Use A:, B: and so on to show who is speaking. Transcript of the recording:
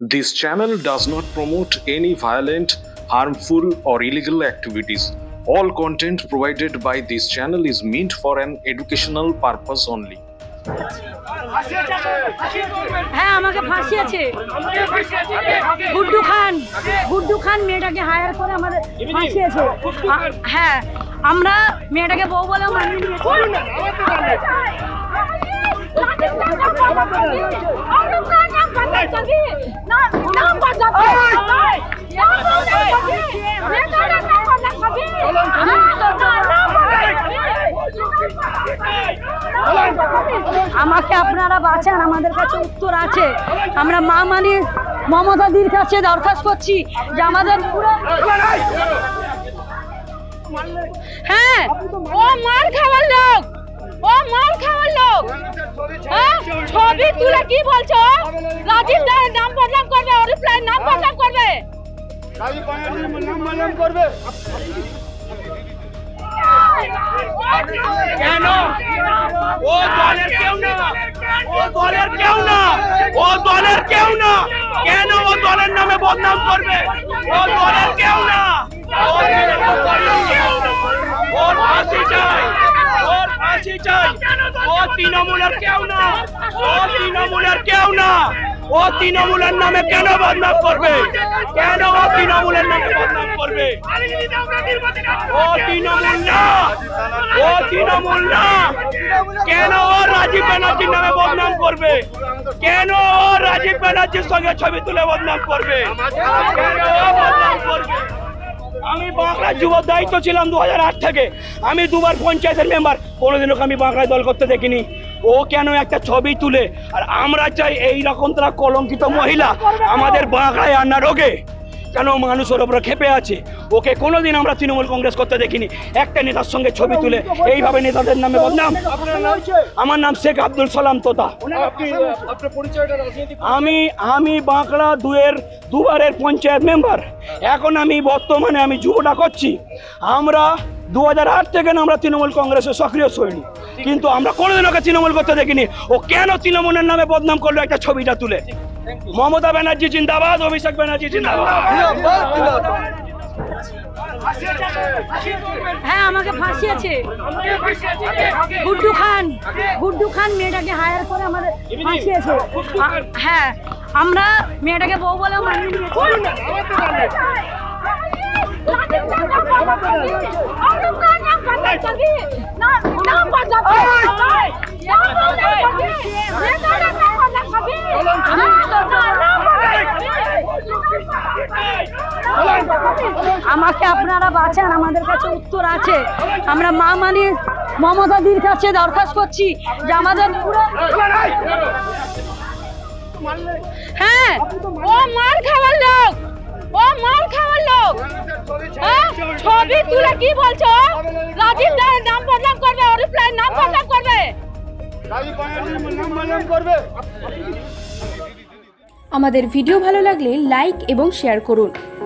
A: This channel does not promote any violent, harmful, or illegal activities. All content provided by this channel is meant for an educational purpose only.
B: হ্যাঁ আমাকে ফাঁসিয়েছে গুড্ডু খান গুড্ডু খান মেয়েটাকে higher করে আমাদের ফাঁসিয়েছে আ- হ্যাঁ আমরা মেয়েটাকে বউ বলে মানিয়ে নিয়েছি আমাকে আপনারা বাঁচান আমাদের কাছে উত্তর আছে আমরা মা মানে মমতাদির কাছে দরখাস্ত করছি যে আমাদের হ্যাঁ ও মার খাওয়ার লোক ও মার খাওয়ার লোক। হ্যাঁ? ছবি তুলে কি বলছো? রাজীব রায়ের নাম বদনাম করবে অরিফ রায়ের নাম বদনাম করবে।
C: নাম
D: কেন? ও কেউ না। ও না। ও না। কেন ও দলের নামে বদনাম করবে? ও দলের কেউ না ও দলের কেউ না। ওর ফাঁসি চাই ওর ফাঁসি চাই ও তৃণমূলের কেউ না। ও তৃণমূলের কেউ না। ও তৃণমূলের নামে কেন বদনাম করবে? কেন ও তৃণমূলের নামে বদনাম করবে? ও তৃণমূল না। ও তৃণমূল না। কেন ও রাজীব ব্যানার্জির নামে বদনাম করবে? কেন ও রাজীব ব্যানার্জির সঙ্গে ছবি তুলে বদনাম করবে? কেন ও বদনাম করবে? আমি বাংলার যুব দায়িত্ব ছিলাম দু হাজার আট থেকে। আমি দুবার পঞ্চায়েতের মেম্বার। কোনোদিনও আমি বাংলায় দল করতে দেখিনি। ও কেন একটা ছবি তুলে? আর আমরা চাই এই রকম তারা কলঙ্কিত মহিলা আমাদের বাংলায় আন্না রোগে। কেন মানুষের ওপরে খেপে আছে? ওকে কোনোদিন আমরা তৃণমূল কংগ্রেস করতে দেখিনি। একটা নেতার সঙ্গে ছবি তুলে এইভাবে নেতাদের নামে বদনাম। আমার নাম শেখ আব্দুল সালাম তোতা। আমি আমি বাঁকড়া দুয়ের দুবারের পঞ্চায়েত মেম্বার। এখন আমি বর্তমানে আমি যুবটা করছি। আমরা দু হাজার আট থেকে না আমরা তৃণমূল কংগ্রেসের সক্রিয় সৈনিক কিন্তু আমরা কোনোদিন ওকে তৃণমূল করতে দেখিনি। ও কেন তৃণমূলের নামে বদনাম করল? একটা ছবিটা তুলে। মমতা ব্যানার্জি জিন্দাবাদ, অভিষেক ব্যানার্জি জিন্দাবাদ।
B: হ্যাঁ আমাকে ফাঁসিয়েছে। গুড্ডু খান গুড্ডু খান মেয়েটাকে হায়ার করে আমাদের ফাঁসিয়েছে। হ্যাঁ আমরা মেয়েটাকে বউ বলে মানিয়ে নিয়েছি। আমাকে আপনারা বাঁচান, আমাদের কাছে উত্তর আছে। আমরা মা মানে মমতাদির কাছে দরখাস্ত করছি যে আমাদের হ্যাঁ ও মার খাওয়ার লোক, ও মার খাওয়ার লোক। ছবি তুলে কি বলছো? রাজীব রায়ের নাম বদনাম করবে
C: ব্যানার্জির নাম বদনাম করবে।
E: আমাদের ভিডিও ভালো লাগলে লাইক এবং শেয়ার করুন।